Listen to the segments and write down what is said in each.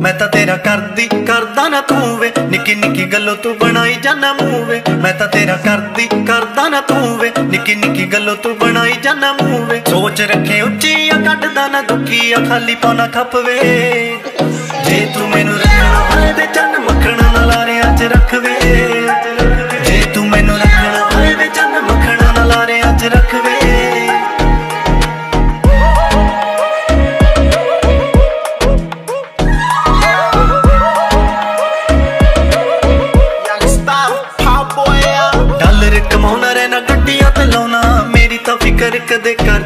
ਮੈਂ ਤਾਂ ਤੇਰਾ ਕਰਦੀ, ਕਰਦਾ ਨਾ ਤੂੰ ਵੇ। ਨਿੱਕੀ ਨਿੱਕੀ ਗੱਲੋਂ ਤੂੰ ਬਣਾਈ ਜਾਨਾ ਮੂੰਹ ਵੇ। ਮੈਂ ਤਾਂ ਤੇਰਾ ਕਰਦੀ, ਕਰਦਾ ਨਾ ਤੂੰ ਵੇ। ਨਿੱਕੀ ਨਿੱਕੀ ਗੱਲੋਂ ਤੂੰ ਬਣਾਈ ਜਾਨਾ ਮੂੰਹ ਵੇ। ਸੋਚ ਰੱਖੇ ਉੱਚੀ ਆ ਕੱਢਦਾ ਨਾ ਦੁੱਖੀ ਆ ਖਾਲੀ ਪਾਉਣਾ ਖੱਪਵੇ ਜੇ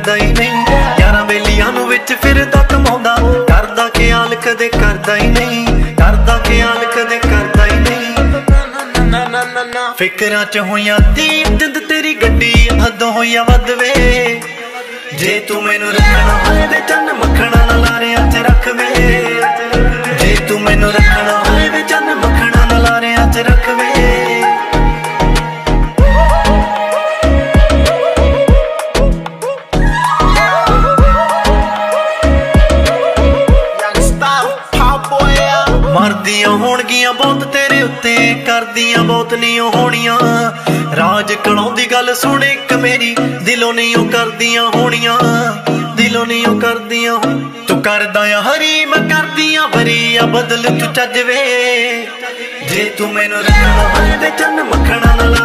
ਕਰਦਾ ਹੀ ਨਹੀਂ। ਯਾਰਾਂ ਵੇਲੀਆਂ ਨੂੰ ਵਿੱਚ ਫਿਰਦਾ ਕਮਾਉਂਦਾ ਕਰਦਾ ਖਿਆਲ ਕਦੇ ਕਰਦਾ ਹੀ ਨਹੀਂ। ਕਰਦਾ ਖਿਆਲ ਕਦੇ ਕਰਦਾ ਹੀ ਨਹੀਂ। Na na na na. ਫਿਕਰਾਂ ਚ ਹੋਈਆਂ ਦੀਪ ਜਿੰਦ ਤੇਰੀ ਗੱਡੀ ਹੱਦੋਂ ਹੋਈਆਂ ਵੱਧਵੇ ਜੇ ਤੂੰ ਮੈਨੂੰ ਰੱਖਣਾ ਹੋਏ ਤੇ ਚੰਨ ਮੱਖਣਾ ਲਾਰਿਆਂ 'ਚ ਰੱਖਵੇ ਜੇ ਤੂੰ ਮੈਨੂੰ ਰੱਖਣਾ out. ਹੋਣਗੀਆਂ ਬਹੁਤ, ਤੇਰੇ ਉੱਤੇ ਕਰਦੀਆਂ ਬਹੁਤ ਨਹੀਂ ਹੋਣੀਆਂ। ਰਾਜ ਕਲਾਉਂਦੀ ਗੱਲ ਸੁਣ ਇੱਕ ਮੇਰੀ, ਦਿਲੋਂ ਨਹੀਂ ਉਹ ਕਰਦੀਆਂ ਹੋਣੀਆਂ। ਦਿਲੋਂ ਨਹੀਂ ਉਹ ਕਰਦੀਆਂ ਤੂੰ ਕਰਦਾ ਆ ਹਰੀ ਮੈਂ ਕਰਦੀਆਂ ਭਰੀ ਆ ਬਦਲ ਤੂੰ ਚੱਜਵੇ ਜੇ ਤੂੰ ਮੈਨੂੰ ਰੱਖਣਾ ਹੋਏ ਤੇ ਚੰਨ ਮੱਖਣਾ ਨਾ ਲਾ